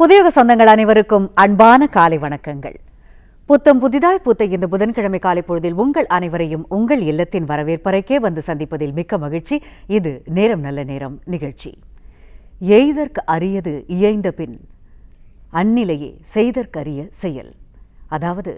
புதியுக சொந்தங்கள் அனைவருக்கும் அன்பான காலை வணக்கங்கள். புத்தம் புதிதாய் பூத்த இந்த புதன்கிழமை காலை பொழுதில் உங்கள் அனைவரையும் உங்கள் இல்லத்தின் வரவேற்பறைக்கே வந்து சந்திப்பதில் மிக்க மகிழ்ச்சி. இது நேரம் நல்ல நேரம் நிகழ்ச்சி. எய்தற்கு அரியது இயைந்த பின் அந்நிலையே செய்தற்கரிய செயல். அதாவது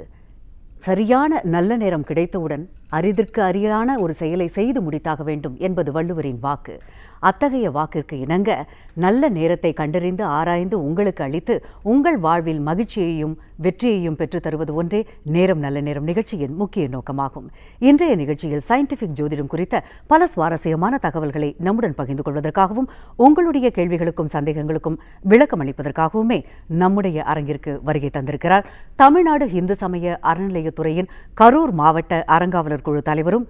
சரியான நல்ல நேரம் கிடைத்தவுடன் அரிதிற்கு அரியான ஒரு செயலை செய்து முடித்தாக வேண்டும் என்பது வள்ளுவரின் வாக்கு. அத்தகைய வாக்கிற்கு இணங்க நல்ல நேரத்தை கண்டறிந்து ஆராய்ந்து உங்களுக்கு அளித்து உங்கள் வாழ்வில் மகிழ்ச்சியையும் வெற்றியையும் பெற்றுத் தருவது ஒன்றே நேரம் நல்ல நேரம் நிகழ்ச்சியின் முக்கிய நோக்கமாகும். இன்றைய நிகழ்ச்சியில் சயின்டிபிக் ஜோதிடம் குறித்த பல சுவாரஸ்யமான தகவல்களை நம்முடன் பகிர்ந்து கொள்வதற்காகவும் உங்களுடைய கேள்விகளுக்கும் சந்தேகங்களுக்கும் விளக்கம் அளிப்பதற்காகவுமே நம்முடைய அரங்கிற்கு வருகை தந்திருக்கிறார் தமிழ்நாடு இந்து சமய அறநிலையத்துறையின் கரூர் மாவட்ட அறங்காவலர் குழு தலைவரும்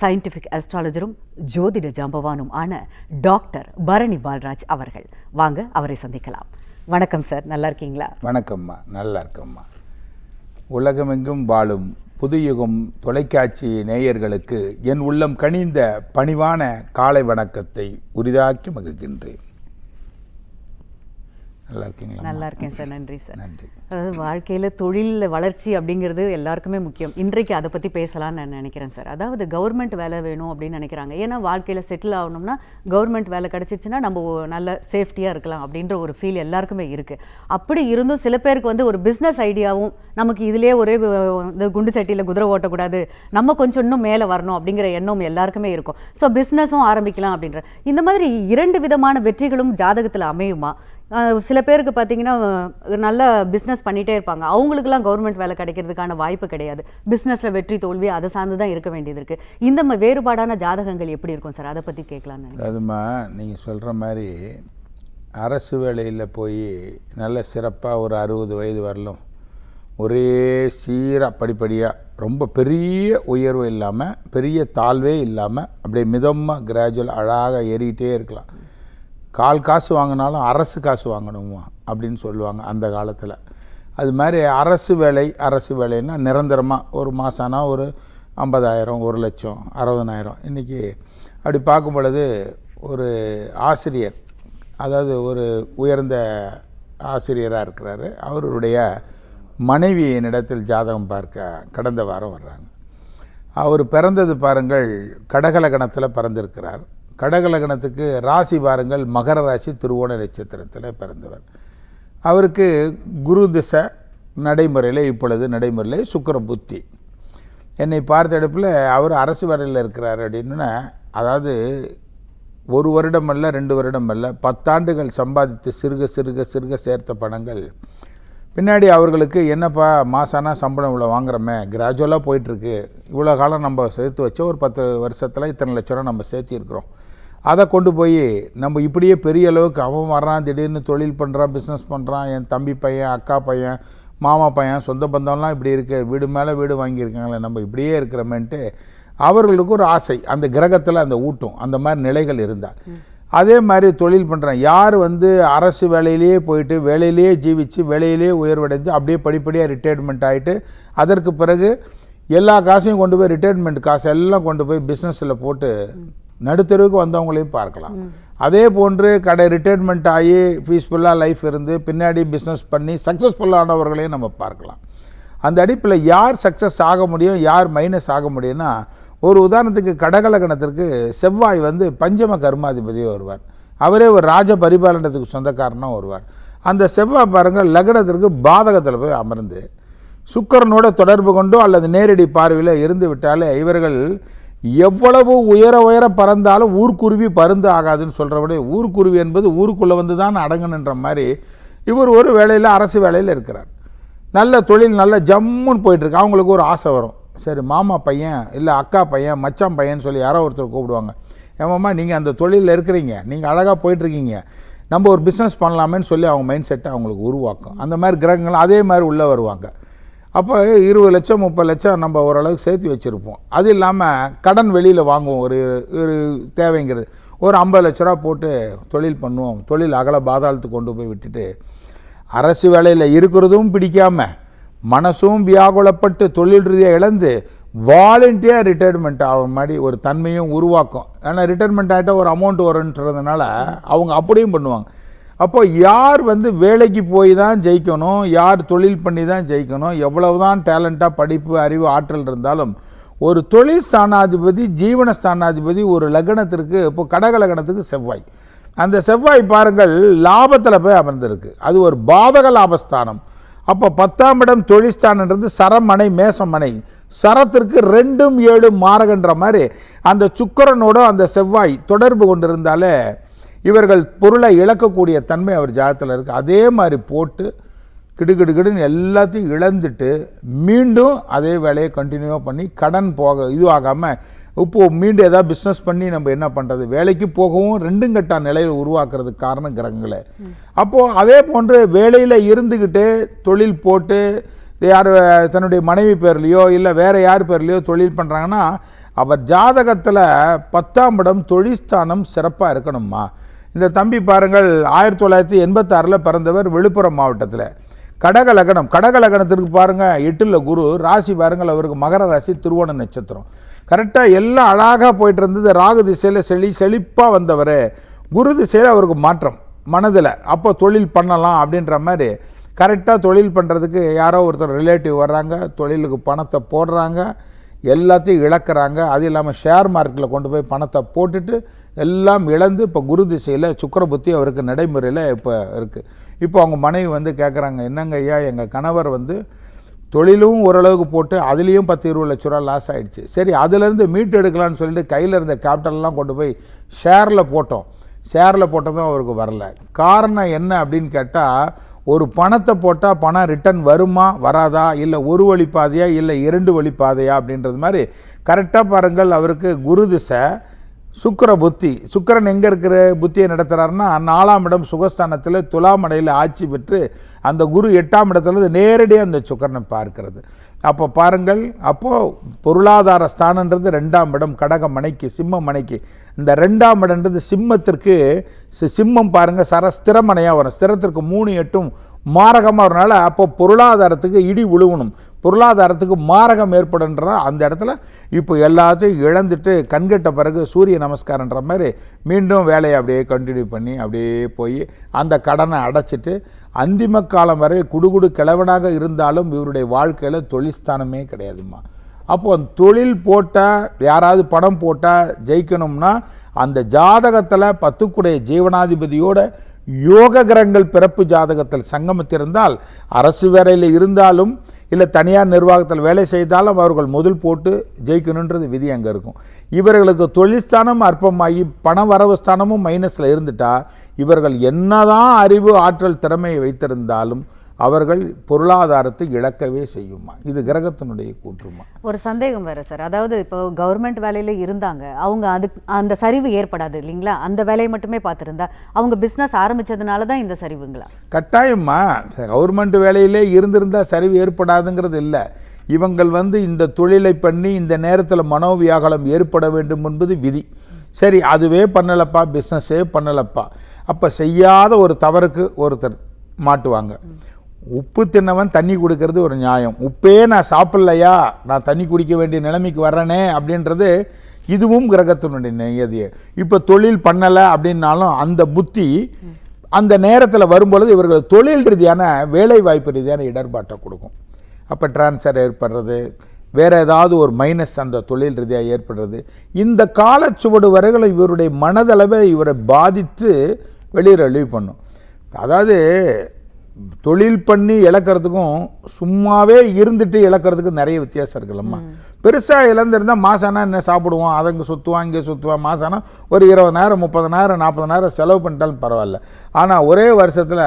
சயின்டிஃபிக் அஸ்ட்ராலஜரும் ஜோதிட ஜாம்பவானும் ஆன டாக்டர் பரணி பால்ராஜ் அவர்கள் வாங்க அவரை சந்திக்கலாம் வணக்கம் சார் நல்லா இருக்கீங்களா வணக்கம்மா நல்லா இருக்கம்மா உலகமெங்கும் வாழும் புதுயுகம் தொலைக்காட்சி நேயர்களுக்கு என் உள்ளம் கனிந்த பணிவான காலை வணக்கத்தை உரிதாக்கி மகிழ்கின்றேன். நல்லா இருக்கீங்களா நல்லா இருக்கேன் சார். நன்றி சார். நன்றி. அதாவது வாழ்க்கையில் தொழில் வளர்ச்சி அப்படிங்கிறது எல்லாருக்குமே முக்கியம். இன்றைக்கு அதை பற்றி பேசலாம்னு நான் நினைக்கிறேன் சார். அதாவது கவர்மெண்ட் வேலை வேணும் அப்படின்னு நினைக்கிறாங்க. ஏன்னா வாழ்க்கையில் செட்டில் ஆகணும்னா கவர்மெண்ட் வேலை கிடச்சிச்சின்னா நம்ம நல்ல சேஃப்டியாக இருக்கலாம் அப்படின்ற ஒரு ஃபீல் எல்லாருக்குமே இருக்குது அப்படி இருந்தும் சில பேருக்கு வந்து ஒரு பிஸ்னஸ் ஐடியாவும் நமக்கு இதிலே ஒரே இந்த குண்டு சட்டியில் குதிரை ஓட்டக்கூடாது. நம்ம கொஞ்சம் இன்னும் மேலே வரணும் அப்படிங்கிற எண்ணம் எல்லாருக்குமே இருக்கும். ஸோ பிஸ்னஸும் ஆரம்பிக்கலாம் அப்படின்ற. இந்த மாதிரி இரண்டு விதமான வெற்றிகளும் ஜாதகத்தில் அமையுமா? சில பேருக்கு பார்த்தீங்கன்னா நல்ல பிஸ்னஸ் பண்ணிகிட்டே இருப்பாங்க. அவங்களுக்குலாம் கவர்மெண்ட் வேலை கிடைக்கிறதுக்கான வாய்ப்பு கிடையாது. பிஸ்னஸில் வெற்றி தோல்வி அதை சார்ந்து தான் இருக்க வேண்டியது இருக்குது இந்த வேறுபாடான ஜாதகங்கள் எப்படி இருக்கும் சார்? அதை பற்றி கேட்கலாம்னு அதுமா நீங்கள் சொல்கிற மாதிரி அரசு வேலையில் போய் நல்ல சிறப்பாக ஒரு அறுபது வயது வரலும் ஒரே சீராக படிப்படியாக ரொம்ப பெரிய உயர்வு இல்லாமல் பெரிய தாழ்வே இல்லாமல் அப்படியே மிதமாக கிராஜுவல் அழகாக ஏறிக்கிட்டே இருக்கலாம். கால் காசு வாங்கினாலும் அரசு காசு வாங்கணுமா அப்படின்னு சொல்லுவாங்க அந்த காலத்தில். அது மாதிரி அரசு வேலை அரசு வேலைன்னா நிரந்தரமாக ஒரு மாதம்னா ஒரு ஐம்பதாயிரம் ஒரு லட்சம் அறுபதனாயிரம். இன்றைக்கி அப்படி பார்க்கும் பொழுது ஒரு ஆசிரியர் அதாவது ஒரு உயர்ந்த ஆசிரியராக இருக்கிறாரு. அவருடைய மனைவி என்னிடத்தில் ஜாதகம் பார்க்க கடந்த வாரம் வர்றாங்க. அவர் பிறந்தது பாருங்கள் கடகலகணத்தில் பிறந்திருக்கிறார். கடகலகணத்துக்கு ராசி பாருங்கள் மகர ராசி திருவோண நட்சத்திரத்தில் பிறந்தவர். அவருக்கு குரு திசை நடைமுறையில் இப்பொழுது நடைமுறையில் சுக்கிர புத்தி. என்னை பார்த்த இடத்துல அவர் அரசு வரையில் இருக்கிறார் அப்படின்னா அதாவது ஒரு வருடம் அல்ல ரெண்டு வருடம் அல்ல பத்தாண்டுகள் சம்பாதித்து சிறுக சிறுக சிறுக சேர்த்த பணங்கள். பின்னாடி அவர்களுக்கு என்னப்பா மாசானா சம்பளம் இவ்வளோ வாங்குறோமே கிராஜுவலாக போயிட்டுருக்கு இவ்வளோ காலம் நம்ம சேர்த்து வச்ச ஒரு பத்து வருஷத்தில் இத்தனை லட்ச ரூபா நம்ம சேர்த்திருக்கிறோம். அதை கொண்டு போய் நம்ம இப்படியே பெரிய அளவுக்கு அவன் வர்றான் திடீர்னு தொழில் பண்ணுறான் பிஸ்னஸ் பண்ணுறான் என் தம்பி பையன் அக்கா பையன் மாமா பையன் சொந்த பந்தம்லாம் இப்படி இருக்கு வீடு மேலே வீடு வாங்கியிருக்காங்களே நம்ம இப்படியே இருக்கிறோமேன்ட்டு அவர்களுக்கு ஒரு ஆசை. அந்த கிரகத்தில் அந்த ஊட்டும் அந்த மாதிரி நிலைகள் இருந்தால். அதே மாதிரி தொழில் பண்ணுறேன் யார் வந்து அரசு வேலையிலேயே போயிட்டு வேலையிலேயே ஜீவிச்சு வேலையிலேயே உயர்வடைஞ்சு அப்படியே படிப்படியாக ரிட்டையர்மெண்ட் ஆகிட்டு அதற்கு பிறகு எல்லா காசையும் கொண்டு போய் ரிட்டையர்மெண்ட் காசு எல்லாம் கொண்டு போய் பிஸ்னஸில் போட்டு நடுத்தருவுக்கு வந்தவங்களையும் பார்க்கலாம். அதே போன்று கடை ரிட்டையர்மெண்ட் ஆகி பீஸ்ஃபுல்லாக லைஃப் இருந்து பின்னாடி பிஸ்னஸ் பண்ணி சக்ஸஸ்ஃபுல்லானவர்களையும் நம்ம பார்க்கலாம். அந்த அடிப்பில் யார் சக்ஸஸ் ஆக முடியும் யார் மைனஸ் ஆக முடியும்னா ஒரு உதாரணத்துக்கு கடகலகணத்திற்கு செவ்வாய் வந்து பஞ்சம கர்மாதிபதியே வருவார். அவரே ஒரு ராஜ பரிபாலனத்துக்கு சொந்தக்காரனாக வருவார். அந்த செவ்வாய் பாருங்கள் லக்னத்திற்கு பாதகத்தில் போய் அமர்ந்து சுக்கிரனோட தொடர்பு கொண்டோ அல்லது நேரடி பார்வையில் இருந்து விட்டாலே இவர்கள் எவ்வளவு உயர உயர பறந்தாலும் ஊர்க்குருவி பருந்து ஆகாதுன்னு சொல்கிறபடி ஊர்க்குருவி என்பது ஊருக்குள்ளே வந்து தான் அடங்கணுன்ற மாதிரி இவர் ஒரு வேலையில் அரசு வேலையில் இருக்கிறார். நல்ல தொழில் நல்ல ஜம்முன்னு போயிட்டுருக்கு. அவங்களுக்கு ஒரு ஆசை வரும். சரி மாமா பையன் இல்லை அக்கா பையன் மச்சான் பையன் சொல்லி யாரோ ஒருத்தர் கூப்பிடுவாங்க. ஏமாம்மா நீங்கள் அந்த தொழிலில் இருக்கிறீங்க. நீங்கள் அழகாக போயிட்டுருக்கீங்க. நம்ம ஒரு பிஸ்னஸ் பண்ணலாமேன்னு சொல்லி அவங்க மைண்ட் செட்டை அவங்களுக்கு உருவாக்கும். அந்த மாதிரி கிரகங்கள் அதே மாதிரி உள்ளே வருவாங்க. அப்போ இருபது லட்சம் முப்பது லட்சம் நம்ம ஓரளவுக்கு சேர்த்து வச்சுருப்போம். அது இல்லாமல் கடன் வெளியில் வாங்குவோம். ஒரு ஒரு தேவைங்கிறது. ஒரு ஐம்பது லட்ச ரூபா போட்டு தொழில் பண்ணுவோம். தொழில் அகல பாதாளத்துக்கு கொண்டு போய் விட்டுட்டு அரசு வேலையில் இருக்கிறதும் பிடிக்காமல் மனசும் வியாகுலப்பட்டு தொழில் ரீதியாக இழந்து வாலண்டியாக ரிட்டையர்மெண்ட் ஆகிற மாதிரி ஒரு தன்மையும் உருவாக்கும். ஏன்னா ரிட்டையர்மெண்ட் ஆகிட்டால் ஒரு அமௌண்ட் வரும்ன்றதுனால அவங்க அப்படியும் பண்ணுவாங்க. அப்போ யார் வந்து வேலைக்கு போய் தான் ஜெயிக்கணும் யார் தொழில் பண்ணி தான் ஜெயிக்கணும் எவ்வளவு தான் டேலண்ட்டாக படிப்பு அறிவு ஆற்றல் இருந்தாலும் ஒரு தொழில் ஸ்தானாதிபதி ஜீவன ஸ்தானாதிபதி ஒரு லக்னத்திற்கு இப்போ கடக லக்னத்துக்கு செவ்வாய். அந்த செவ்வாய் பாருங்கள் லாபத்தில் போய் அமர்ந்திருக்கு. அது ஒரு பாதக லாபஸ்தானம். அப்போ பத்தாம் இடம் தொழிற்ஸ்தானன்றது சரமனை மேசமனை சரத்திற்கு ரெண்டும் ஏழு மாறகன்ற மாதிரி அந்த சுக்கரனோட அந்த செவ்வாய் தொடர்பு கொண்டிருந்தாலே இவர்கள் பொருளை இழக்கக்கூடிய தன்மை அவர் ஜாதத்தில் இருக்குது அதே மாதிரி போட்டு கிடுகிடுகிடுன்னு எல்லாத்தையும் இழந்துட்டு மீண்டும் அதே வேலையை கண்டினியூவாக பண்ணி கடன் போக இதுவாகாமல் இப்போது மீண்டும் ஏதாவது பிஸ்னஸ் பண்ணி நம்ம என்ன பண்ணுறது வேலைக்கு போகவும் ரெண்டும் கட்டா நிலையில் உருவாக்குறதுக்கு காரணம் கிரகங்களே. அப்போது அதே போன்று வேலையில் இருந்துக்கிட்டு தொழில் போட்டு யார் தன்னுடைய மனைவி பேர்லேயோ இல்லை வேறு யார் பேர்லேயோ தொழில் பண்ணுறாங்கன்னா அவர் ஜாதகத்தில் பத்தாம் இடம் தொழிற்ஸ்தானம் சிறப்பாக இருக்கணுமா இந்த தம்பி பாருங்கள் ஆயிரத்தி தொள்ளாயிரத்தி எண்பத்தாறில் பிறந்தவர் விழுப்புரம் மாவட்டத்தில். கடக லக்னம் கடக லக்னத்திற்கு பாருங்கள் எட்டில் குரு ராசி பாருங்கள் அவருக்கு மகர ராசி திருவோண நட்சத்திரம். கரெக்டாக எல்லாம் அழகாக போயிட்டு இருந்தது. ராகு திசையில் செழி செழிப்பாக வந்தவர். குரு திசையில் அவருக்கு மாற்றம் மனதில். அப்போ தொழில் பண்ணலாம் அப்படின்ற மாதிரி. கரெக்டாக தொழில் பண்ணுறதுக்கு யாரோ ஒருத்தர் ரிலேட்டிவ் வர்றாங்க தொழிலுக்கு பணத்தை போடுறாங்க எல்லாத்தையும் இழக்கிறாங்க. அது இல்லாமல் ஷேர் மார்க்கெட்டில் கொண்டு போய் பணத்தை போட்டுட்டு எல்லாம் இழந்து இப்போ குரு திசையில் சுக்கர புத்தி அவருக்கு நடைமுறையில் இப்போ இருக்குது இப்போ அவங்க மனைவி வந்து கேட்குறாங்க என்னங்க ஐயா எங்கள் கணவர் வந்து தொழிலும் ஓரளவுக்கு போட்டு அதுலேயும் பத்து இருபது லட்ச ரூபா லாஸ் ஆகிடுச்சு சரி அதுலேருந்து மீட்டு எடுக்கலாம்னு சொல்லிட்டு கையில் இருந்த கேபிட்டல்லாம் கொண்டு போய் ஷேரில் போட்டோம். ஷேரில் போட்டதும் அவருக்கு வரல. காரணம் என்ன அப்படின்னு கேட்டால் ஒரு பணத்தை போட்டால் பணம் ரிட்டர்ன் வருமா வராதா இல்லை ஒரு வழி பாதையா இல்லை இரண்டு வழி பாதையா அப்படின்றது மாதிரி கரெக்டாக பாருங்கள் அவருக்கு குரு திசை சுக்கர புத்தி. சுக்கிரன் எங்கே இருக்கிற புத்தியை நடத்துகிறாருன்னா நாலாம் இடம் சுகஸ்தானத்தில் துலாம் அடையில் ஆட்சி பெற்று அந்த குரு எட்டாம் இடத்துல நேரடியாக அந்த சுக்கிரனை பார்க்கிறது. அப்போ பாருங்கள் அப்போது பொருளாதார ஸ்தானன்றது ரெண்டாம் இடம் கடக மனைக்கு சிம்ம மனைக்கு. இந்த ரெண்டாம் இடம்ன்றது சிம்மத்திற்கு சிம்மம் பாருங்கள் சர ஸ்திரமனையாக வரும். ஸ்திரத்திற்கு மூணு எட்டும் மாரகமாக வரனால அப்போ பொருளாதாரத்துக்கு இடி உழுவணும் பொருளாதாரத்துக்கு மாரகம் ஏற்படுன்ற அந்த இடத்துல இப்போ எல்லாத்தையும் இழந்துட்டு கண்கட்ட பிறகு சூரிய நமஸ்காரன்ற மாதிரி மீண்டும் வேலையை அப்படியே கண்டினியூ பண்ணி அப்படியே போய் அந்த கடனை அடைச்சிட்டு அந்திம காலம் வரை குடுகுடு கிழவனாக இருந்தாலும் இவருடைய வாழ்க்கையில் தொழில்ஸ்தானமே கிடையாதும்மா. அப்போ அந்த தொழில் போட்டால் யாராவது பணம் போட்டால் ஜெயிக்கணும்னா அந்த ஜாதகத்தில் பத்துக்குடைய ஜீவனாதிபதியோட யோக கிரகங்கள் பிறப்பு ஜாதகத்தில் சங்கமித்திருந்தால் அரசு வேலையில் இருந்தாலும் இல்லை தனியார் நிர்வாகத்தில் வேலை செய்தாலும் அவர்கள் முதல் போட்டு ஜெயிக்கணுன்றது விதி அங்கே இருக்கும். இவர்களுக்கு தொழில்ஸ்தானம் அற்பமாகி பண வரவு ஸ்தானமும் மைனஸில் இருந்துட்டா இவர்கள் என்னதான் அறிவு ஆற்றல் திறமையை வைத்திருந்தாலும் அவர்கள் பொருளாதாரத்தை இழக்கவே செய்யுமா? இது கிரகத்தினுடைய கூற்றுமா? ஒரு சந்தேகம் வேற சார் அதாவது இப்போ கவர்மெண்ட் வேலையில இருந்தாங்க. அவங்க அதுக்கு அந்த சரிவு ஏற்படாது இல்லைங்களா? அந்த வேலையை மட்டுமே பார்த்திருந்தா அவங்க பிசினஸ் ஆரம்பிச்சதுனால தான் இந்த சரிவுங்களா? கட்டாயமா. கவர்மெண்ட் வேலையிலே இருந்திருந்தால் சரிவு ஏற்படாதுங்கிறது இல்லை. இவங்கள் வந்து இந்த தொழிலை பண்ணி இந்த நேரத்தில் மனோவியாகலம் ஏற்பட வேண்டும் என்பது விதி. சரி அதுவே பண்ணலப்பா பிஸ்னஸே பண்ணலப்பா. அப்போ செய்யாத ஒரு தவறுக்கு ஒருத்தர் மாட்டுவாங்க. உப்பு தின்னவன் தண்ணி கொடுக்கறது ஒரு நியாயம். உப்பே நான் சாப்பிட்லையா? நான் தண்ணி குடிக்க வேண்டிய நிலைமைக்கு வர்றேனே அப்படின்றது இதுவும் கிரகத்தினுடைய நியதியை. இப்போ தொழில் பண்ணலை அப்படின்னாலும் அந்த புத்தி அந்த நேரத்தில் வரும்பொழுது இவர்கள் தொழில் ரீதியான வேலை வாய்ப்பு ரீதியான இடர்பாட்டை கொடுக்கும். அப்போ டிரான்ஸ்ஃபர் ஏற்படுறது வேறு ஏதாவது ஒரு மைனஸ் அந்த தொழில் ரீதியாக ஏற்படுறது. இந்த காலச்சுவடு வரைகளை இவருடைய மனதளவை இவரை பாதித்து வெளியில் பண்ணும். அதாவது தொழில் பண்ணி இழக்கிறதுக்கும் சும்மாவே இருந்துட்டு இழக்கிறதுக்கும் நிறைய வித்தியாசம் இருக்குல்லம்மா பெருசாக இழந்திருந்தால் மாசானா என்ன சாப்பிடுவோம்? அதை இங்கே சுற்றுவான் இங்கே சுற்றுவான் மாசானா ஒரு இருபதனாயிரம் முப்பதனாயிரம் நாற்பதனாயிரம் செலவு பண்ணிட்டாலும் பரவாயில்ல. ஆனால் ஒரே வருஷத்தில்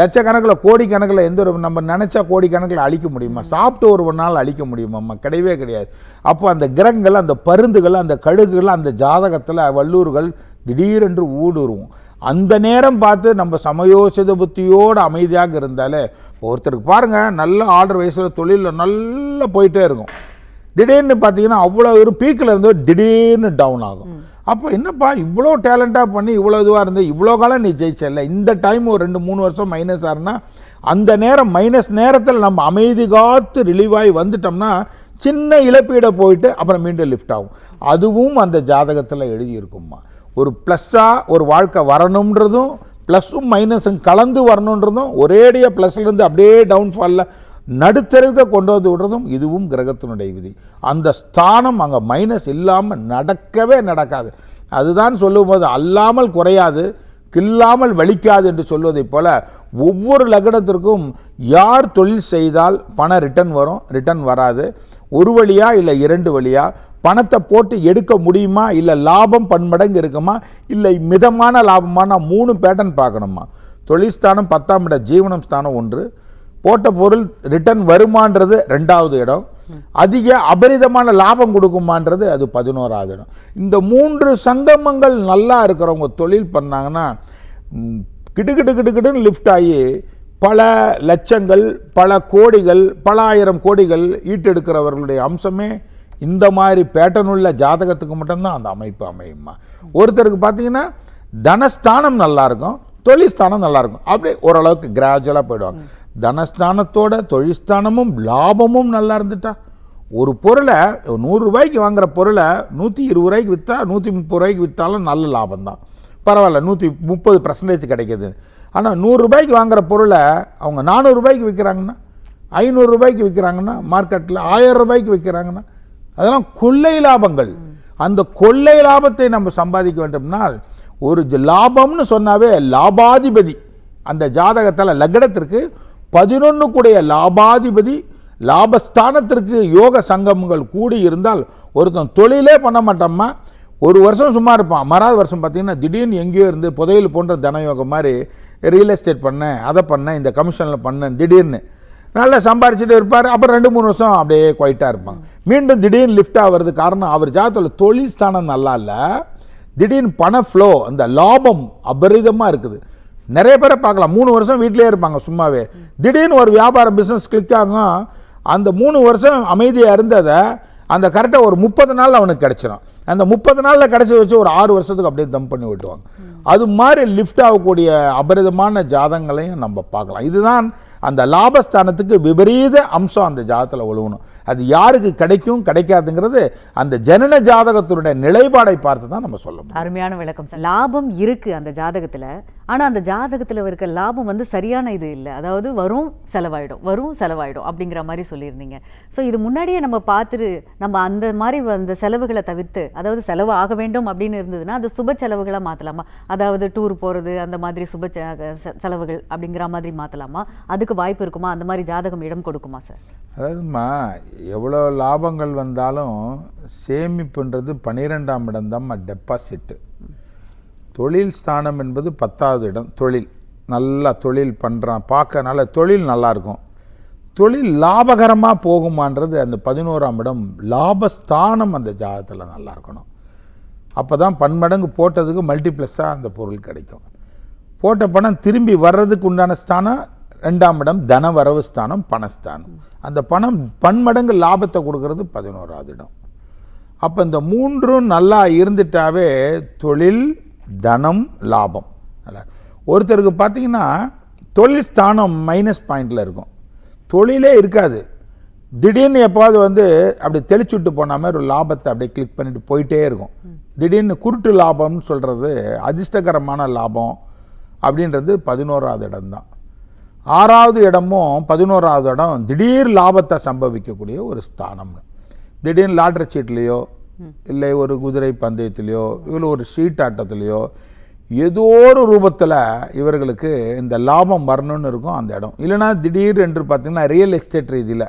லட்சக்கணக்கில் கோடிக்கணக்கில் எந்த ஒரு நம்ம நினச்சா கோடிக்கணக்கில் அழிக்க முடியுமா? சாப்பிட்டு ஒரு நாள் அழிக்க முடியுமாம்மா? கிடையவே கிடையாது. அப்போ அந்த கிரகங்கள் அந்த பருந்துகள் அந்த கழுகுகள் அந்த ஜாதகத்தில் வல்லூர்கள் திடீரென்று ஊடுருவும். அந்த நேரம் பார்த்து நம்ம சமயோசித புத்தியோடு அமைதியாக இருந்தாலே ஒருத்தருக்கு பாருங்கள் நல்ல ஆர்டர் வயசில் தொழிலில் நல்லா போயிட்டே இருக்கும். திடீர்னு பார்த்தீங்கன்னா அவ்வளோ ஒரு பீக்கில் இருந்து திடீர்னு டவுன் ஆகும். அப்போ என்னப்பா இவ்வளோ டேலண்ட்டாக பண்ணி இவ்வளோ இதுவாக இருந்து இவ்வளோ காலம் நீ ஜெயிச்சல இந்த டைம் ஒரு ரெண்டு மூணு வருஷம் மைனஸ் ஆறுனா அந்த நேரம் மைனஸ் நேரத்தில் நம்ம அமைதி காத்து ரிலீவ் ஆகி வந்துட்டோம்னா சின்ன இழப்பீடை போயிட்டு அப்புறம் மீண்டும் லிஃப்ட் ஆகும். அதுவும் அந்த ஜாதகத்தில் எழுதியிருக்கும்மா. ஒரு ப்ளஸ்ஸாக ஒரு வாழ்க்கை வரணுன்றதும் ப்ளஸ்ஸும் மைனஸும் கலந்து வரணுன்றதும் ஒரேடியாக ப்ளஸ்லேருந்து அப்படியே டவுன்ஃபாலில் நடுத்தருவுக்கு கொண்டு வந்து விடுறதும் இதுவும் கிரகத்தினுடைய விதி. அந்த ஸ்தானம் அங்கே மைனஸ் இல்லாமல் நடக்கவே நடக்காது. அதுதான் சொல்லும்போது அல்லாமல் குறையாது. கில்லாமல் வலிக்காது என்று சொல்வதைப் போல ஒவ்வொரு லக்னத்திற்கும் யார் தொழில் செய்தால் பணம் ரிட்டர்ன் வரும்? ரிட்டர்ன் வராது. ஒரு வழியா இல்லை இரண்டு வழியா? பணத்தை போட்டு எடுக்க முடியுமா? இல்லை லாபம் பன்மடங்கு இருக்குமா? இல்லை மிதமான லாபமான மூணு பேட்டர்ன் பார்க்கணுமா? தொழில் ஸ்தானம் பத்தாம் இடம் ஜீவனம் ஸ்தானம் ஒன்று. போட்ட பொருள் ரிட்டர்ன் வருமான்றது ரெண்டாவது இடம். அதிக அபரிதமான லாபம் கொடுக்குமான்றது அது பதினோராவது இடம். இந்த மூன்று சங்கமங்கள் நல்லா இருக்கிறவங்க தொழில் பண்ணாங்கன்னா ம், கிடு கிடு கிடு கிடுன்னு லிஃப்ட் ஆகி பல லட்சங்கள் பல கோடிகள் பல ஆயிரம் கோடிகள் ஈட்டெடுக்கிறவர்களுடைய அம்சமே இந்த மாதிரி பேட்டர்ன் உள்ள ஜாதகத்துக்கு மட்டும்தான் அந்த அமைப்பு அமையுமா? ஒருத்தருக்கு பார்த்தீங்கன்னா தனஸ்தானம் நல்லாயிருக்கும் தொழில் ஸ்தானம் நல்லா இருக்கும். அப்படியே ஓரளவுக்கு கிராஜுவலாக போயிடுவாங்க. தனஸ்தானத்தோட தொழிற்ஸ்தானமும் லாபமும் நல்லா இருந்துட்டா. ஒரு பொருளை நூறுரூபாய்க்கு வாங்குகிற பொருளை நூற்றி இருபது ரூபாய்க்கு விற்றா நூற்றி முப்பது ரூபாய்க்கு விற்றாலும் நல்ல லாபம் தான். பரவாயில்ல நூற்றி முப்பது பர்சன்டேஜ் கிடைக்கிது. ஆனால் நூறுரூபாய்க்கு வாங்குகிற பொருளை அவங்க நானூறுரூபாய்க்கு விற்கிறாங்கன்னா ஐநூறு ரூபாய்க்கு விற்கிறாங்கன்னா மார்க்கெட்டில் ஆயிரம் ரூபாய்க்கு விற்கிறாங்கன்னா அதெல்லாம் கொள்ளை லாபங்கள். அந்த கொள்ளை லாபத்தை நம்ம சம்பாதிக்க வேண்டும்னால் ஒரு லாபம்னு சொன்னாவே லாபாதிபதி. அந்த ஜாதகத்தில் லக்னத்திற்கு பதினொன்று கூடிய லாபாதிபதி லாபஸ்தானத்திற்கு யோக சங்கமங்கள் கூடி இருந்தால் ஒருத்தன் தொழிலே பண்ண மாட்டோம்மா ஒரு வருஷம் சும்மா இருப்பான். மறாவது வருஷம் பார்த்திங்கன்னா திடீர்னு எங்கேயோ இருந்து புதையல் போன்ற தனயோகம் மாதிரி ரியல் எஸ்டேட் பண்ணேன் அதை பண்ணேன் இந்த கமிஷனில் பண்ணேன் திடீர்னு. நல்லா சம்பாரிச்சுட்டு இருப்பார். அப்புறம் ரெண்டு மூணு வருஷம் அப்படியே குவைட்டாக இருப்பாங்க மீண்டும் திடீர்னு லிஃப்ட் ஆகிறது காரணம் அவர் ஜாதத்தில் தொழில் ஸ்தானம் நல்லா இல்லை. திடீர்னு பண ஃப்ளோ அந்த லாபம் அபரிதமாக இருக்குது. நிறைய பேரை பார்க்கலாம். மூணு வருஷம் வீட்டிலே இருப்பாங்க சும்மாவே. திடீர்னு ஒரு வியாபாரம் பிஸ்னஸ் கிளிக் ஆகும் அந்த மூணு வருஷம் அமைதியாக இருந்ததை அந்த கரெக்டாக ஒரு முப்பது நாள் அவனுக்கு கிடச்சிரும். அந்த முப்பது நாளில் கடைசி வச்சு ஒரு ஆறு வருஷத்துக்கு அப்படியே தம் பண்ணி விட்டுவாங்க அது மாதிரி லிஃப்ட் ஆகக்கூடிய அபரிதமான ஜாதகங்களையும் நம்ம பார்க்கலாம். இதுதான் அந்த லாபஸ்தானத்துக்கு விபரீத அம்சம் அந்த ஜாதத்தில் ஒழுகணும். அது யாருக்கு கிடைக்கும் கிடைக்காதுங்கிறது அந்த ஜனன ஜாதகத்தினுடைய நிலைப்பாடை பார்த்து தான் நம்ம சொல்லணும் அருமையான விளக்கம் சார். லாபம் இருக்கு அந்த ஜாதகத்தில். ஆனால் அந்த ஜாதகத்தில் இருக்க லாபம் வந்து சரியான இது இல்லை. அதாவது வரும் செலவாயிடும். வரும் செலவாயிடும் அப்படிங்கிற மாதிரி சொல்லியிருந்தீங்க. ஸோ இது முன்னாடியே நம்ம பார்த்துட்டு நம்ம அந்த மாதிரி அந்த செலவுகளை தவிர்த்து அதாவது செலவு ஆக வேண்டும் அப்படின்னு இருந்ததுன்னா அது சுப செலவுகளாக மாற்றலாமா அதாவது டூர் போகிறது அந்த மாதிரி சுப செ- செலவுகள் அப்படிங்கிற மாதிரி மாற்றலாமா அதுக்கு வாய்ப்பு இருக்குமா? அந்த மாதிரி ஜாதகம் இடம் கொடுக்குமா சார் அதாவதுமா எவ்வளோ லாபங்கள் வந்தாலும் சேமிப்புன்றது பன்னிரெண்டாம் இடம் தான் டெபாசிட்டு தொழில் ஸ்தானம் என்பது பத்தாவது இடம் தொழில். நல்லா தொழில் பண்ணுறான் பார்க்க நல்ல தொழில் நல்லாயிருக்கும் தொழில் லாபகரமாக போகுமான்றது அந்த பதினோராம் இடம் லாபஸ்தானம் அந்த ஜாதகத்தில் நல்லா இருக்கணும். அப்போ தான் பன்மடங்கு போட்டதுக்கு மல்டிப்ளஸ்ஸாக அந்த பொருள் கிடைக்கும். போட்ட பணம் திரும்பி வர்றதுக்கு உண்டான ஸ்தானம் ரெண்டாம் இடம் தன வரவு ஸ்தானம் பணஸ்தானம். அந்த பணம் பன்மடங்கு லாபத்தை கொடுக்கறது பதினோராவது இடம். அப்போ இந்த மூன்றும் நல்லா இருந்துட்டாவே தொழில் தனம் லாபம். நல்லா. ஒருத்தருக்கு பார்த்தீங்கன்னா தொழில் ஸ்தானம் மைனஸ் பாயிண்டில் இருக்கும். தொழிலே இருக்காது. திடீர்னு எப்போது வந்து அப்படி தெளிச்சு விட்டு போன மாதிரி ஒரு லாபத்தை அப்படியே கிளிக் பண்ணிட்டு போயிட்டே இருக்கும். திடீர்னு குருட்டு லாபம்னு சொல்கிறது அதிர்ஷ்டகரமான லாபம் அப்படின்றது பதினோராவது இடம்தான் ஆறாவது இடமும் பதினோராவது இடம் திடீர் லாபத்தை சம்பவிக்கக்கூடிய ஒரு ஸ்தானம். திடீர்னு லாட்ரி சீட்லேயோ இல்லை ஒரு குதிரை பந்தயத்துலேயோ இல்லை ஒரு ஷீட் ஆட்டத்துலேயோ ஏதோ ஒரு ரூபத்தில் இவர்களுக்கு இந்த லாபம் வரணும்னு இருக்கும் அந்த இடம். இல்லைன்னா திடீர் என்று பார்த்தீங்கன்னா ரியல் எஸ்டேட் ரீதியில்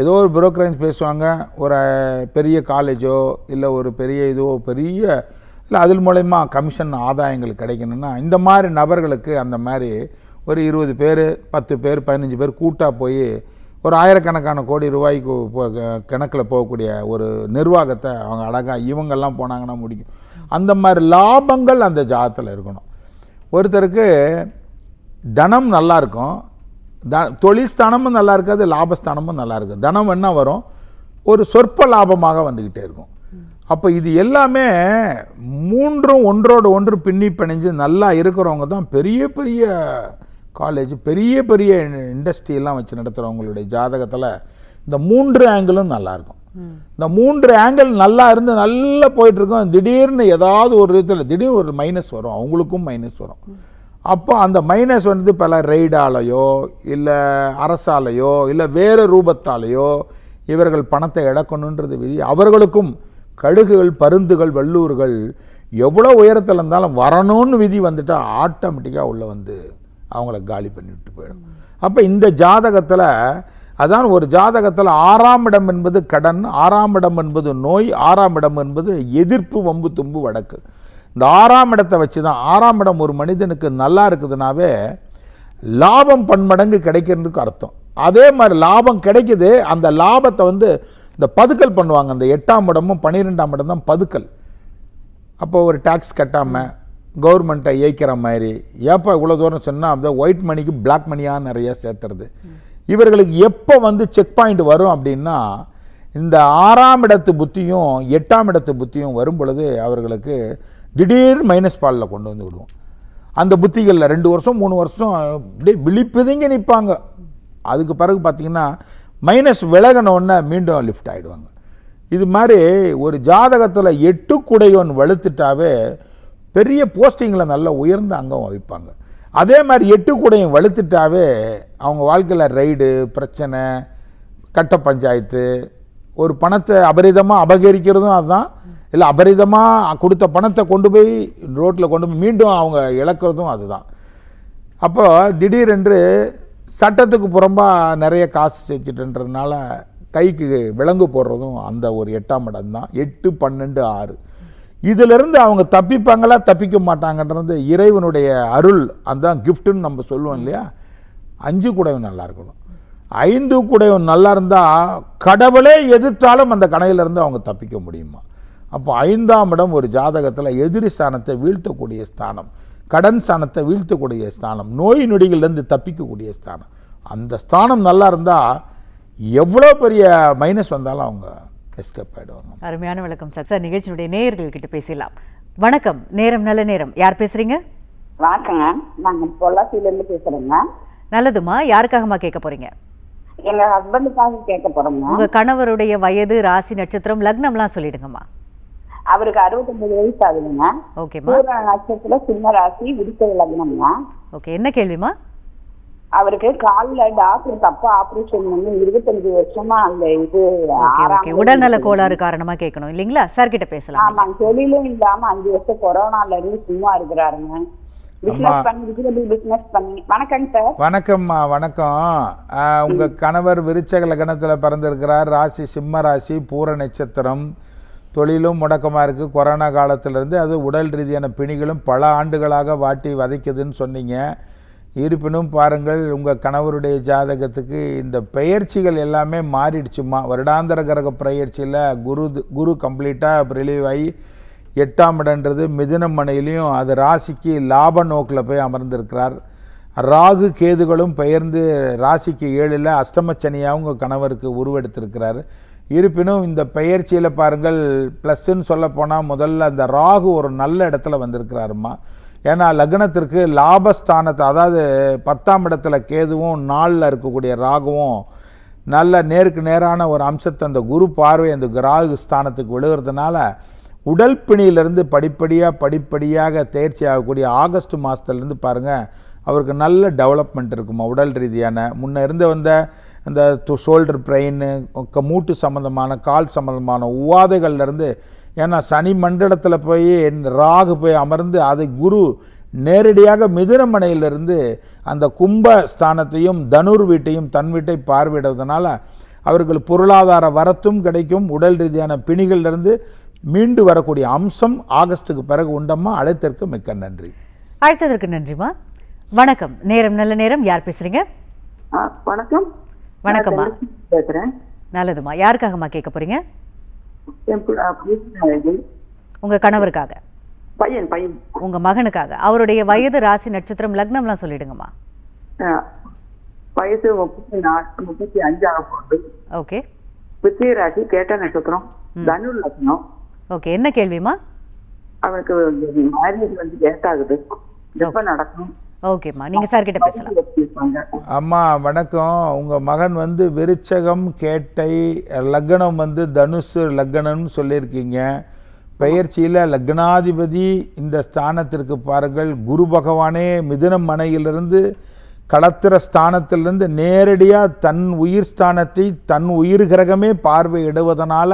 ஏதோ ஒரு புரோக்கரேஜ் பேசுவாங்க ஒரு பெரிய காலேஜோ இல்லை ஒரு பெரிய இதோ பெரிய இல்லை அதன் மூலயமா கமிஷன் ஆதாயங்கள் கிடைக்கணும்னா இந்த மாதிரி நபர்களுக்கு அந்த மாதிரி ஒரு இருபது பேர் பத்து பேர் பதினஞ்சு பேர் கூட்டாக போய் ஒரு ஆயிரக்கணக்கான கோடி ரூபாய்க்கு கணக்கில் போகக்கூடிய ஒரு நிர்வாகத்தை அவங்க அழகாக இவங்கெல்லாம் போனாங்கன்னா முடிக்கும். அந்த மாதிரி லாபங்கள் அந்த ஜாதத்தில் இருக்கணும். ஒருத்தருக்கு தனம் நல்லா இருக்கும். த தொழில்ஸ்தானமும் நல்லா இருக்காது லாபஸ்தானமும் நல்லா இருக்கும் தனம் என்ன வரும். ஒரு சொற்ப லாபமாக வந்துக்கிட்டே இருக்கும். அப்போ இது எல்லாமே மூன்றும் ஒன்றோடு ஒன்று பின்னி பிணைஞ்சு நல்லா இருக்கிறவங்க தான் பெரிய பெரிய காலேஜ் பெரிய பெரிய இண்டஸ்ட்ரியெல்லாம் வச்சு நடத்துகிறவங்களுடைய ஜாதகத்தில் இந்த மூன்று ஆங்கிளும் நல்லாயிருக்கும் இந்த மூன்று ஆங்கிள் நல்லா இருந்து நல்லா போயிட்டுருக்கோம். திடீர்னு ஏதாவது ஒரு விதத்தில் திடீர்னு ஒரு மைனஸ் வரும். அவங்களுக்கும் மைனஸ் வரும். அப்போ அந்த மைனஸ் வந்து பல ரெய்டாலேயோ இல்லை அரசாலேயோ இல்லை வேறு ரூபத்தாலேயோ இவர்கள் பணத்தை இழக்கணுன்றது விதி. அவர்களுக்கும் கழுகுகள் பருந்துகள் வல்லூர்கள் எவ்வளோ உயரத்தில் இருந்தாலும் வரணும்னு விதி வந்துட்டால் ஆட்டோமேட்டிக்காக உள்ளே வந்து அவங்கள காலி பண்ணிவிட்டு போயிடும். அப்போ இந்த ஜாதகத்தில் அதான் ஒரு ஜாதகத்தில் ஆறாம் இடம் என்பது கடன் ஆறாம் இடம் என்பது நோய் ஆறாம் இடம் என்பது எதிர்ப்பு வம்பு தும்பு வடக்கு இந்த ஆறாம் இடத்தை வச்சு தான் ஆறாம் இடம் ஒரு மனிதனுக்கு நல்லா இருக்குதுனாவே லாபம் பன்மடங்கு கிடைக்கிறதுக்கு அர்த்தம். அதே மாதிரி லாபம் கிடைக்குது அந்த லாபத்தை வந்து இந்த பதுக்கல் பண்ணுவாங்க. அந்த எட்டாம் இடமும் பன்னிரெண்டாம் இடம் தான் பதுக்கல். அப்போ ஒரு டாக்ஸ் கட்டாமல் கவர்மெண்ட்டை இயக்கிற மாதிரி ஏப்பா இவ்வளோ தூரம் சொன்னால் அந்த ஒயிட் மணிக்கு பிளாக் மணியாக நிறைய சேர்த்துறது. இவர்களுக்கு எப்போ வந்து செக் பாயிண்ட் வரும் அப்படின்னா இந்த ஆறாம் இடத்து புத்தியும் எட்டாம் இடத்து புத்தியும் வரும் பொழுது அவர்களுக்கு திடீர் மைனஸ் பாலில் கொண்டு வந்து விடுவோம். அந்த புத்திகளில் ரெண்டு வருஷம் மூணு வருஷம் அப்படியே விழிப்புதிங்க நிற்பாங்க. அதுக்கு பிறகு பார்த்தீங்கன்னா மைனஸ் விலகினோடனே மீண்டும் லிஃப்ட் ஆகிடுவாங்க இது மாதிரி ஒரு ஜாதகத்தில் எட்டு குடையோன் வலுத்துட்டாவே பெரிய போஸ்டிங்கில் நல்ல உயர்ந்த அங்கம் வைப்பாங்க அதே மாதிரி எட்டு கூடையும் வலுத்துட்டாவே அவங்க வாழ்க்கையில் ரைடு பிரச்சனை கட்ட பஞ்சாயத்து ஒரு பணத்தை அபரிதமாக அபகரிக்கிறதும் அதுதான். இல்லை அபரிதமாக கொடுத்த பணத்தை கொண்டு போய் ரோட்டில் கொண்டு போய் மீண்டும் அவங்க இழக்கிறதும் அதுதான். அப்போ திடீரென்று சட்டத்துக்கு புறம்பாக நிறைய காசு சேர்த்துட்டுன்றதுனால கைக்கு விலங்கு போடுறதும் அந்த ஒரு எட்டாம் இடம் தான். எட்டு பன்னெண்டு ஆறு. இதிலிருந்து அவங்க தப்பிப்பாங்களா தப்பிக்க மாட்டாங்கன்றது இறைவனுடைய அருள் அதான் கிஃப்ட்டுன்னு நம்ம சொல்லுவோம் இல்லையா? அஞ்சு கூடவும் நல்லா இருக்கணும். ஐந்து கூடவும் நல்லா இருந்தால் கடவுளே எதிர்த்தாலும் அந்த கணையிலிருந்து அவங்க தப்பிக்க முடியுமா? அப்போ ஐந்தாம் இடம் ஒரு ஜாதகத்தில் எதிரி ஸ்தானத்தை வீழ்த்தக்கூடிய ஸ்தானம் கடன் ஸ்தானத்தை வீழ்த்தக்கூடிய ஸ்தானம் நோய் நொடிகள்லேருந்து தப்பிக்கக்கூடிய ஸ்தானம். அந்த ஸ்தானம் நல்லா இருந்தால் எவ்வளோ பெரிய மைனஸ் வந்தாலும் அவங்க எஸ்கேப் ஆகிடுவாங்க அருமையான விளக்கம் சார். சார் நிகழ்ச்சியினுடைய நேயர்கள் கிட்ட பேசலாம் வணக்கம். நேரம் நல்ல நேரம். யார் பேசுறீங்க? வணக்கங்க. நாங்க பொள்ளாச்சியில இருந்து பேசுறேங்க. நல்லதுமா? யாருக்காகமா கேட்க போறீங்க? எங்க ஹஸ்பண்டுக்காக கேட்க போறோங்க. உங்க கணவருடைய வயது ராசி நட்சத்திரம் லக்னம்லாம் சொல்லிடுங்கம்மா. அவருக்கு அறுபத்தொன்பது வயசு ஆகுதுங்க. ஓகேம்மா. பூர்ண நட்சத்திர சிம்ம ராசி விடுக்கை லக்னம்ங்க. ஓகே. என்ன கேள்விமா அவருக்கு கால்ல டாக்டர் தப்பா ஆபரேஷன் பண்ணி இருபத்தஞ்சு வருஷமா அந்த இது உடல்நல கோளாறு காரணமா கேட்கணும் இல்லைங்களா? சார் கிட்ட பேசலாம். ஆமாங்க தொழிலும் இல்லாம அஞ்சு வருஷம் கொரோனால இருந்து சும்மா இருக்கிறாருங்க. பிசினஸ் பண்ணி விஜயபி பிசினஸ் பண்ணி. வணக்கங்க சார் வணக்கம்மா வணக்கம். உங்கள் கணவர் விருச்சக லக்னத்தில் பிறந்திருக்கிறார். ராசி சிம்ம ராசி பூர நட்சத்திரம். தொழிலும் முடக்கமாக இருக்குது கொரோனா காலத்திலேருந்து அது உடல் ரீதியான பிணிகளும் பல ஆண்டுகளாக வாட்டி வதைக்குதுன்னு சொன்னீங்க. இருப்பினும் பாருங்கள் உங்கள் கணவருடைய ஜாதகத்துக்கு இந்த பெயர்ச்சிகள் எல்லாமே மாறிடுச்சுமா? வருடாந்திர கிரக பெயர்ச்சியில் குரு குரு கம்ப்ளீட்டாக ரிலீவ் ஆகி எட்டாம் இடன்றது மிதுனம் மனையிலையும் அது ராசிக்கு லாப நோக்கில் போய் அமர்ந்திருக்கிறார். ராகு கேதுகளும் பெயர்ந்து ராசிக்கு ஏழில் அஷ்டமச்சனியாக உங்கள் கணவருக்கு உருவெடுத்திருக்கிறார். இருப்பினும் இந்த பெயர்ச்சியில் பாருங்கள் ப்ளஸ்ன்னு சொல்லப்போனால் முதல்ல அந்த ராகு ஒரு நல்ல இடத்துல வந்திருக்கிறாருமா? ஏன்னா லக்னத்திற்கு லாபஸ்தானத்தை அதாவது பத்தாம் இடத்துல கேதுவும் நாளில் இருக்கக்கூடிய ராகுவும் நல்ல நேருக்கு நேரான ஒரு அம்சத்தை அந்த குரு பார்வை அந்த ராகு ஸ்தானத்துக்கு விழுகிறதுனால உடல் பிணியிலிருந்து படிப்படியாக படிப்படியாக தேர்ச்சி ஆகக்கூடிய ஆகஸ்ட் மாதத்துலேருந்து பாருங்கள் அவருக்கு நல்ல டெவலப்மெண்ட் இருக்குமா உடல் ரீதியான. முன்னே இருந்து வந்த இந்த ஷோல்டர் பிரெயின் மூட்டு சம்மந்தமான கால் சம்மந்தமான உவாதைகள்லேருந்து ஏன்னா சனி மண்டலத்தில் போய் ராகு போய் அமர்ந்து அதை குரு நேரடியாக மிதுனமனையிலிருந்து அந்த கும்ப ஸ்தானத்தையும் தனுர் வீட்டையும் தன் வீட்டை பார்வையிடுவதனால அவர்கள் பொருளாதார வரத்தும் கிடைக்கும் உடல் ரீதியான பிணிகளிலிருந்து மீண்டு வரக்கூடிய அம்சம் ஆகஸ்ட்டுக்கு பிறகு உண்டம்மா. அழைத்தற்கு மிக்க நன்றி. அழைத்ததற்கு நன்றிமா வணக்கம். நேரம் நல்ல நேரம். யார் பேசுறீங்க? ஆ, வணக்கம். வணக்கம்மா. பேசுறேன். நல்லதுமா யாருக்காகம்மா கேட்க போறீங்க? உங்க கணவருக்காக. பையன் பையன். உங்க மகனுக்காக. அவருடைய வயது ராசி நட்சத்திரம் லக்னம்லாம் சொல்லிடுங்கம்மா. ஆ, வயசு முப்பத்தி நாலு முப்பத்தி அஞ்சாக போகுது. ஓகே. வித்திய ராசி கேட்ட நட்சத்திரம் தனு லக்னம். ஓகே என்ன கேள்விமா அவனுக்கு மேரேஜ் வந்து லேட் ஆகுது. எப்ப நடக்கும்? ஓகேம்மா நீங்கள் சார் கிட்ட பேசலாம். அம்மா வணக்கம். உங்கள் மகன் வந்து விருச்சகம் கேட்டை லக்னம் வந்து தனுசு லக்னம்னு சொல்லியிருக்கீங்க. பெயர்ச்சியில் லக்னாதிபதி இந்த ஸ்தானத்திற்கு பாருங்கள். குரு பகவானே மிதுனம் மனையிலிருந்து களத்திர ஸ்தானத்திலிருந்து நேரடியாக தன் உயிர் ஸ்தானத்தை தன் உயிர் கிரகமே பார்வையிடுவதனால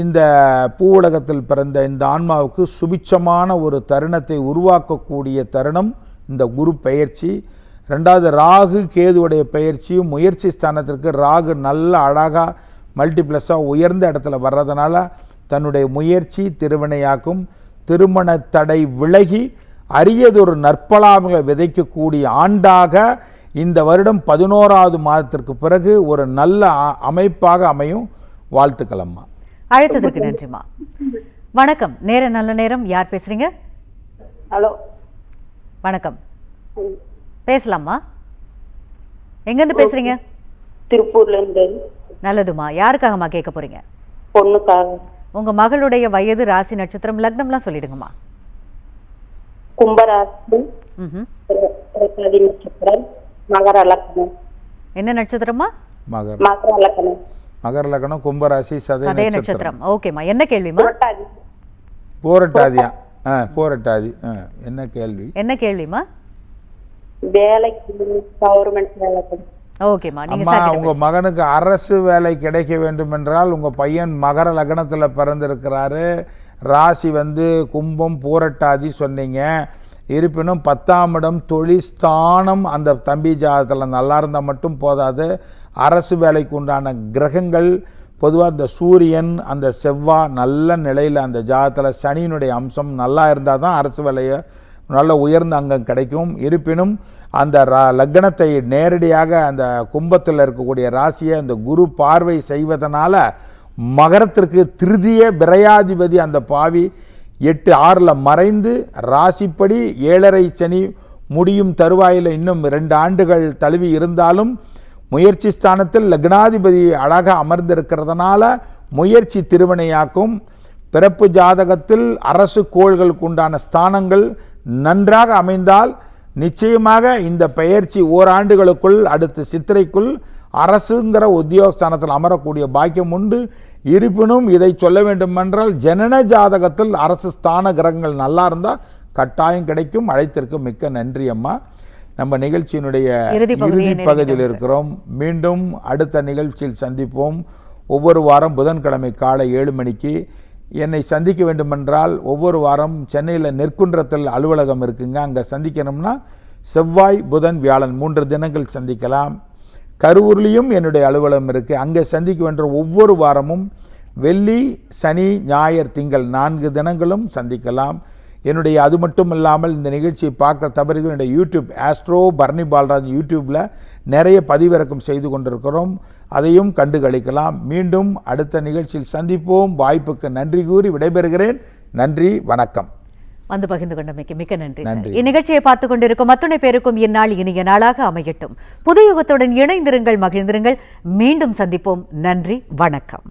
இந்த பூவுலகத்தில் பிறந்த இந்த ஆன்மாவுக்கு சுபிச்சமான ஒரு தருணத்தை உருவாக்கக்கூடிய தருணம். இந்த குரு பெயர்ச்சி ரெண்டாவது ராகு கேதுவுடைய பெயர்ச்சியும் முயற்சி ஸ்தானத்திற்கு ராகு நல்ல அழகாக மல்டிப்ளஸாக உயர்ந்த இடத்துல வர்றதுனால தன்னுடைய முயற்சி திருவினையாக்கும் திருமண தடை விலகி அரியதொரு நற்பலாங்களை விதைக்கக்கூடிய ஆண்டாக இந்த வருடம் பதினோராவது மாதத்திற்கு பிறகு ஒரு நல்ல அ- அமைப்பாக அமையும். வாழ்த்துக்கள் அம்மா. அழைத்ததற்கு நன்றிம்மா. வணக்கம். நேர நல்ல நேரம் யார் பேசுறீங்க? ஹலோ. வணக்கம். பேசலாமா? எங்கேருந்து பேசுறீங்க? திருப்பூர்ல இருந்து நல்லதுமா. யாருக்காகம்மா கேட்க போறீங்க? பொண்ணுக்காக. உங்க மகளுடைய வயது ராசி நட்சத்திரம் லக்னம்லாம் சொல்லிடுங்கம்மா. கும்பராசி. நட்சத்திரம் மகர லக்னம். என்ன நட்சத்திரமா மகர். மகர லக்னம். மகர லக்னம் கும்பராசி சதய நட்சத்திரம். ஓகேம்மா. என்ன கேள்விமா புரட்டாதி. போரட்டாதியா? ஆ போரட்டாதி. ஆ என்ன கேள்வி? என்ன கேள்விமா வேலைக்கு கவர்மெண்ட் வேலைக்கு ஓகேம்மா அம்மா உங்க மகனுக்கு அரசு வேலை கிடைக்க வேண்டும் என்றால் உங்க பையன் மகர லக்னத்தில் பிறந்திருக்கிறாரு. ராசி வந்து கும்பம் பூரட்டாதி சொன்னீங்க. இருப்பினும் பத்தாம் இடம் தொழில் ஸ்தானம் அந்த தம்பி ஜாதகத்தில் நல்லா இருந்தால் மட்டும் போதாது. அரசு வேலைக்கு உண்டான கிரகங்கள் பொதுவாக இந்த சூரியன் அந்த செவ்வாய் நல்ல நிலையில் அந்த ஜாதகத்தில் சனியினுடைய அம்சம் நல்லா இருந்தால் தான் அரசு வேலையை நல்ல உயர்ந்த அங்கம் கிடைக்கும். இருப்பினும் அந்த ரா- லக்னத்தை நேரடியாக அந்த கும்பத்தில் இருக்கக்கூடிய ராசியை அந்த குரு பார்வை செய்வதனால் மகரத்திற்கு திருதிய விரையாதிபதி அந்த பாவி எட்டு ஆறில் மறைந்து ராசிப்படி ஏழரை சனி முடியும் தருவாயில் இன்னும் ரெண்டு ஆண்டுகள் தழுவி இருந்தாலும் முயற்சி ஸ்தானத்தில் லக்னாதிபதி அழகாக அமர்ந்திருக்கிறதுனால முயற்சி திருவினையாக்கும். பிறப்பு ஜாதகத்தில் அரசு கோள்களுக்கு உண்டான ஸ்தானங்கள் நன்றாக அமைந்தால் நிச்சயமாக இந்த பெயர்ச்சி ஓராண்டுகளுக்குள் அடுத்த சித்திரைக்குள் அரசுங்கிற உத்தியோகஸ்தானத்தில் அமரக்கூடிய பாக்கியம் உண்டு. இருப்பினும் இதை சொல்ல வேண்டுமென்றால் ஜனன ஜாதகத்தில் அரசு ஸ்தான கிரகங்கள் நல்லா இருந்தால் கட்டாயம் கிடைக்கும். அழைத்திற்கு மிக்க நன்றி அம்மா. நம்ம நிகழ்ச்சியினுடைய இறுதி பகுதியை இறுதி பகுதியில் இருக்கிறோம். மீண்டும் அடுத்த நிகழ்ச்சியில் சந்திப்போம். ஒவ்வொரு வாரம் புதன்கிழமை காலை ஏழு மணிக்கு என்னை சந்திக்க வேண்டுமென்றால் ஒவ்வொரு வாரம் சென்னையில் நெற்குன்றத்தில் அலுவலகம் இருக்குங்க. அங்கே சந்திக்கணும்னா செவ்வாய் புதன் வியாழன் மூன்று தினங்கள் சந்திக்கலாம். கரூர்லேயும் என்னுடைய அலுவலகம் இருக்குது அங்கே சந்திக்க வேண்டிய ஒவ்வொரு வாரமும் வெள்ளி சனி ஞாயிறு திங்கள் நான்கு தினங்களும் சந்திக்கலாம். என்னுடைய அது மட்டும் இல்லாமல் இந்த நிகழ்ச்சியை பார்க்க தவறுகள் என்னுடைய யூடியூப் ஆஸ்ட்ரோ பர்னி பால்ராஜ் யூடியூப்பில் நிறைய பதிவிறக்கம் செய்து கொண்டிருக்கிறோம். அதையும் கண்டு களிக்கலாம். மீண்டும் அடுத்த நிகழ்ச்சியில் சந்திப்போம். வாய்ப்புக்கு நன்றி கூறி விடைபெறுகிறேன். நன்றி வணக்கம். வந்து பகிர்ந்து கொண்டமைக்கு மிக்க நன்றி. நன்றி. இந்நிகழ்ச்சியை பார்த்துக் கொண்டிருக்கும் அத்துணை பேருக்கும் இந்நாள் இனிய நாளாக அமையட்டும். புது யுகத்துடன் இணைந்திருங்கள் மகிழ்ந்திருங்கள். மீண்டும் சந்திப்போம். நன்றி வணக்கம்.